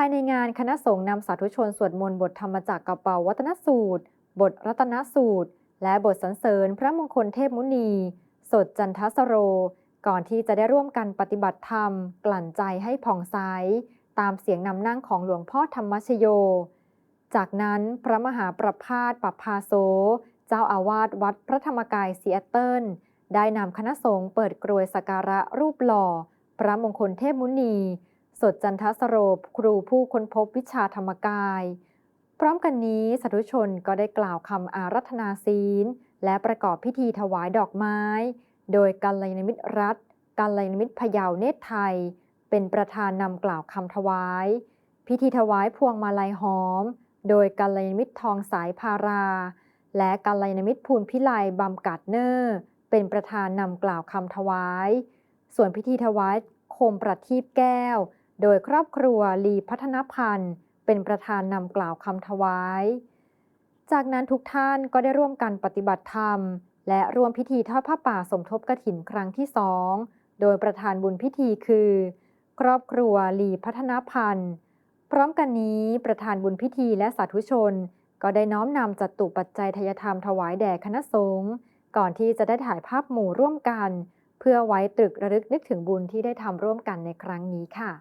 ภายในงานคณะสงฆ์นำสาธุชนสวดมนต์บทธรรมจักรกระเป๋าวัตนสูตร บทรัตนสูตร และบทสรรเสริญพระมงคลเทพมุนี สดจันทสโร ก่อนที่จะได้ร่วมกันปฏิบัติธรรม กลั่นใจให้ผ่องใสตามเสียงนำนั่งของหลวงพ่อธรรมชโย จากนั้นพระมหาประพาสปัพาโซ เจ้าอาวาสวัดพระธรรมกายซีแอตเทิลได้นำคณะสงฆ์เปิดกรวยสักการะรูปหล่อ พระมงคลเทพมุนี สดจันทสโรปครูผู้ค้นพบวิชาธรรมกาย พร้อมกันนี้สาธุชนก็ได้กล่าวคำอารัธนาศีล และประกอบพิธีถวายดอกไม้ โดยกัลยาณมิตรรัฐกัลยาณมิตรพยาวเนตรไทย เป็นประธานนำกล่าวคำถวาย พิธีถวายพวงมาลัยหอม โดยกัลยาณมิตรทองสายพารา และกัลยาณมิตรภูลพิไลบำกัดเนอร์ เป็นประธานนำกล่าวคำถวาย ส่วนพิธีถวายโคมประทีปแก้ว โดยครอบครัวลีพัฒนพันธ์ เป็นประธานนำกล่าวคำถวาย จากนั้นทุกท่านก็ได้ร่วมกันปฏิบัติธรรม และร่วมพิธีทอดผ้าป่าสมทบกฐินครั้งที่สองโดยประธานบุญพิธีคือ ครอบครัวลีพัฒนพันธ์ พร้อมกันนี้ประธานบุญพิธีและสาธุชน ก็ได้น้อมนำจัตุปัจจัยทยธรรมถวายแด่คณะสงฆ์ก่อนที่จะได้ถ่ายภาพหมู่ร่วมกัน เพื่อไว้ตรึกระลึกนึกถึงบุญที่ได้ทำร่วมกันในครั้งนี้ค่ะ